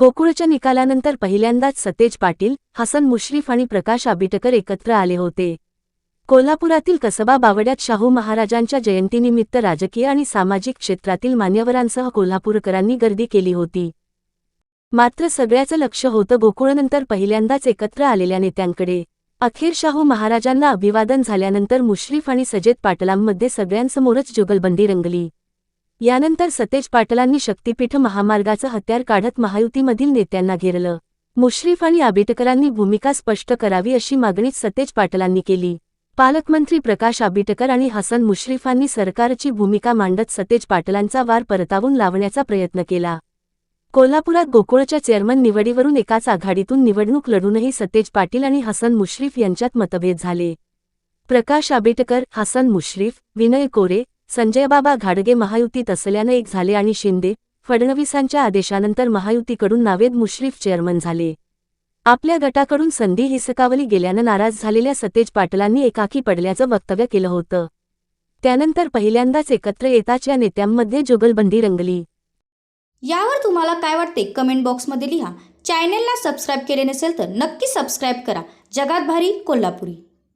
गोकुळच्या निकालानंतर पहिल्यांदाच सतेज पाटील हसन मुश्रीफ आणि प्रकाश आबिटकर एकत्र आले होते. कोल्हापुरातील कसबा बावड्यात शाहू महाराजांच्या जयंतीनिमित्त राजकीय आणि सामाजिक क्षेत्रातील मान्यवरांसह कोल्हापूरकरांनी गर्दी केली होती. मात्र सगळ्याचं लक्ष होतं गोकुळनंतर पहिल्यांदाच एकत्र आलेल्या नेत्यांकडे. अखेर शाहू महाराजांना अभिवादन झाल्यानंतर मुश्रीफ आणि सजेद पाटलांमध्ये सगळ्यांसमोरच जुगलबंदी रंगली. यानंतर सतेज पाटलांनी शक्तीपीठ महामार्गाचं हत्यार काढत महायुतीमधील नेत्यांना घेरलं. मुश्रीफ आणि आबिटकरांनी भूमिका स्पष्ट करावी अशी मागणी सतेज पाटलांनी केली. पालकमंत्री प्रकाश आबिटकर आणि हसन मुश्रीफांनी सरकारची भूमिका मांडत सतेज पाटलांचा वार परतावून लावण्याचा प्रयत्न केला. कोल्हापुरात गोकुळच्या चेअरमन निवडीवरून एकाच आघाडीतून निवडणूक लढूनही सतेज पाटील आणि हसन मुश्रीफ यांच्यात मतभेद झाले. प्रकाश आबिटकर हसन मुश्रीफ विनय कोरे संजयबाबा घाडगे महायुतीत असल्यानं एक झाले आणि शिंदे फडणवीसांच्या आदेशानंतर महायुतीकडून नावेद मुश्रीफ चेअरमन झाले. आपल्या गटाकडून संधी हिसकावली गेल्यानं नाराज झालेल्या सतेज पाटलांनी एकाकी पडल्याचं वक्तव्य केलं होतं. त्यानंतर पहिल्यांदाच एकत्र येताच या नेत्यांमध्ये जुगलबंदी रंगली. यावर तुम्हाला काय वाटते? कमेंट बॉक्समध्ये लिहा. चॅनेलला सबस्क्राईब केले नसेल तर नक्की सबस्क्राईब करा. जगात भारी कोल्हापुरी.